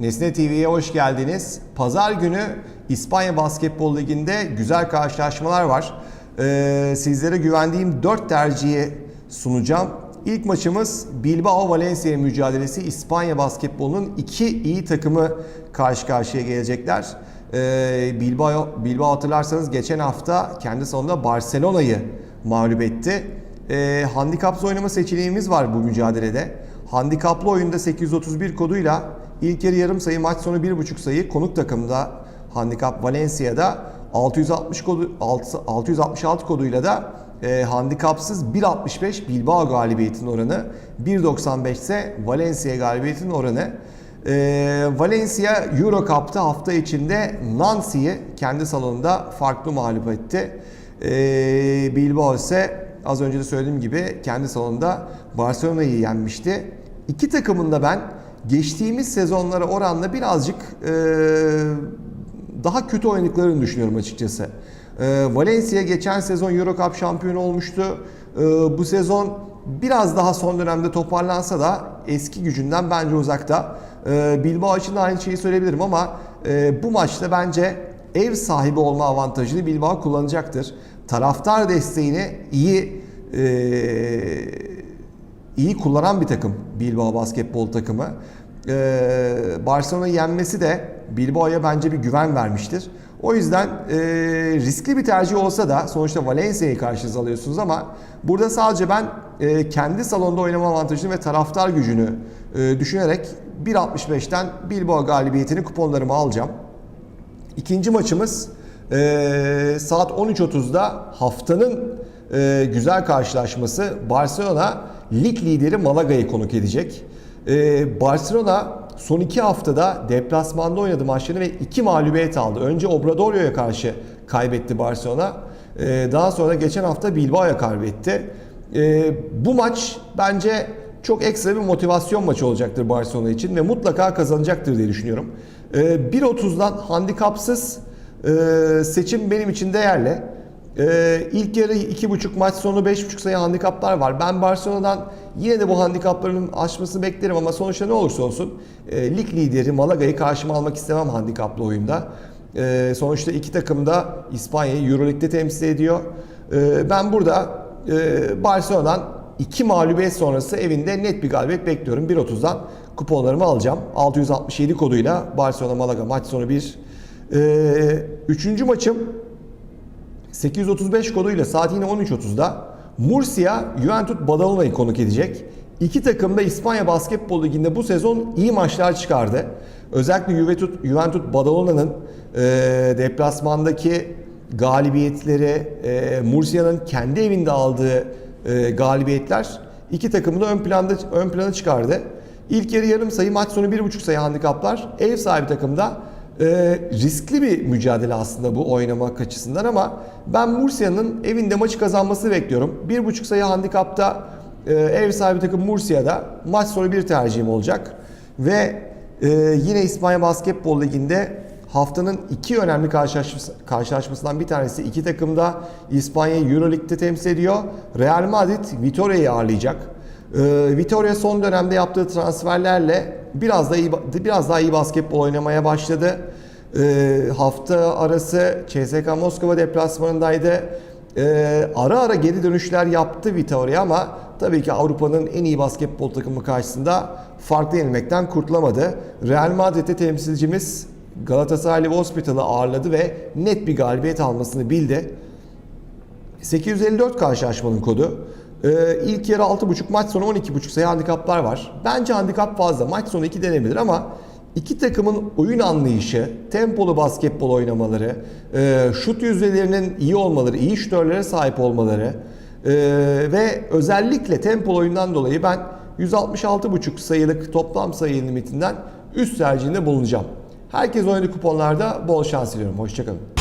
Nesne TV'ye hoş geldiniz. Pazar günü İspanya Basketbol Ligi'nde güzel karşılaşmalar var. Ee, sizlere güvendiğim 4 tercihi sunacağım. İlk maçımız Bilbao Valencia mücadelesi. İspanya basketbolunun iki iyi takımı karşı karşıya gelecekler. Ee, Bilbao, Bilbao hatırlarsanız geçen hafta kendi sonunda Barcelona'yı mağlup etti. Ee, handikapsız oynama seçeneğimiz var bu mücadelede. Handikaplı oyunda 831 koduyla ilk yarı yarım sayı maç sonu 1.5 sayı konuk takımda handikap Valencia'da 660 kodu 6, 666 koduyla da e, handikapsız 1.65 Bilbao galibiyetinin oranı 1.95 ise Valencia galibiyetinin oranı. E, Valencia Euro Cup'ta hafta içinde Nancy'yi kendi salonunda farklı mağlup etti. E, Bilbao ise az önce de söylediğim gibi kendi salonunda Barcelona'yı yenmişti. İki takımın da ben geçtiğimiz sezonlara oranla birazcık e, daha kötü oynadıklarını düşünüyorum açıkçası. E, Valencia geçen sezon Euro Cup şampiyonu olmuştu. E, bu sezon biraz daha son dönemde toparlansa da eski gücünden bence uzakta. E, Bilbao için de aynı şeyi söyleyebilirim ama e, bu maçta bence ev sahibi olma avantajını Bilbao kullanacaktır. Taraftar desteğini iyi e, iyi kullanan bir takım Bilbao basketbol takımı. Ee, Barcelona'yı yenmesi de Bilbao'ya bence bir güven vermiştir. O yüzden e, riskli bir tercih olsa da sonuçta Valencia'yı karşınıza alıyorsunuz ama burada sadece ben e, kendi salonda oynama avantajını ve taraftar gücünü e, düşünerek 1.65'ten Bilbao galibiyetini kuponlarıma alacağım. İkinci maçımız e, saat 13.30'da haftanın e, güzel karşılaşması Barcelona lig lideri Malaga'yı konuk edecek. E, Barcelona son iki haftada deplasmanda oynadı maçlarını ve iki mağlubiyet aldı. Önce Obradorio'ya karşı kaybetti Barcelona. E, daha sonra geçen hafta Bilbao'ya kaybetti. E, bu maç bence çok ekstra bir motivasyon maçı olacaktır Barcelona için ve mutlaka kazanacaktır diye düşünüyorum. E, 1.30'dan handikapsız e, seçim benim için değerli. Ee, ilk yarı 2.5 maç sonu 5.5 sayı handikaplar var. Ben Barcelona'dan yine de bu handikapların aşmasını beklerim ama sonuçta ne olursa olsun e, lig lideri Malaga'yı karşıma almak istemem handikaplı oyunda. E, sonuçta iki takım da İspanya'yı Euroleague'de temsil ediyor. E, ben burada e, Barcelona'dan iki mağlubiyet sonrası evinde net bir galibiyet bekliyorum. 1.30'dan kuponlarımı alacağım. 667 koduyla Barcelona Malaga maç sonu 1. E, üçüncü maçım 835 koduyla saat yine 13.30'da Murcia Juventud Badalona'yı konuk edecek. İki takım da İspanya Basketbol Ligi'nde bu sezon iyi maçlar çıkardı. Özellikle Juventud, Juventud Badalona'nın e, deplasmandaki galibiyetleri, e, Murcia'nın kendi evinde aldığı e, galibiyetler iki takımı da ön planda ön plana çıkardı. İlk yarı yarım sayı, maç sonu 1.5 sayı handikaplar. Ev sahibi takımda e, riskli bir mücadele aslında bu oynamak açısından ama ben Murcia'nın evinde maçı kazanmasını bekliyorum. 1.5 sayı handikapta e, ev sahibi takım Murcia'da maç sonu bir tercihim olacak. Ve e, yine İspanya Basketbol Ligi'nde haftanın iki önemli karşılaşması, karşılaşmasından bir tanesi iki takım da İspanya'yı Euroleague'de temsil ediyor. Real Madrid Vitoria'yı ağırlayacak. Ee, Vitoria son dönemde yaptığı transferlerle biraz da iyi biraz daha iyi basketbol oynamaya başladı. Ee, hafta arası CSKA Moskova deplasmanındaydı. Ee, ara ara geri dönüşler yaptı Vitoria ama tabii ki Avrupa'nın en iyi basketbol takımı karşısında farklı yenilmekten kurtulamadı. Real Madrid'de temsilcimiz Galatasaray Hospital'ı ağırladı ve net bir galibiyet almasını bildi. 854 karşılaşmanın kodu. Ee, ilk yarı 6.5 maç sonu 12.5 sayı handikaplar var. Bence handikap fazla. Maç sonu 2 denebilir ama iki takımın oyun anlayışı, tempolu basketbol oynamaları, e, şut yüzdelerinin iyi olmaları, iyi şütörlere sahip olmaları e, ve özellikle tempolu oyundan dolayı ben 166.5 sayılık toplam sayı limitinden üst tercihinde bulunacağım. Herkes oynadığı kuponlarda bol şans diliyorum. Hoşçakalın.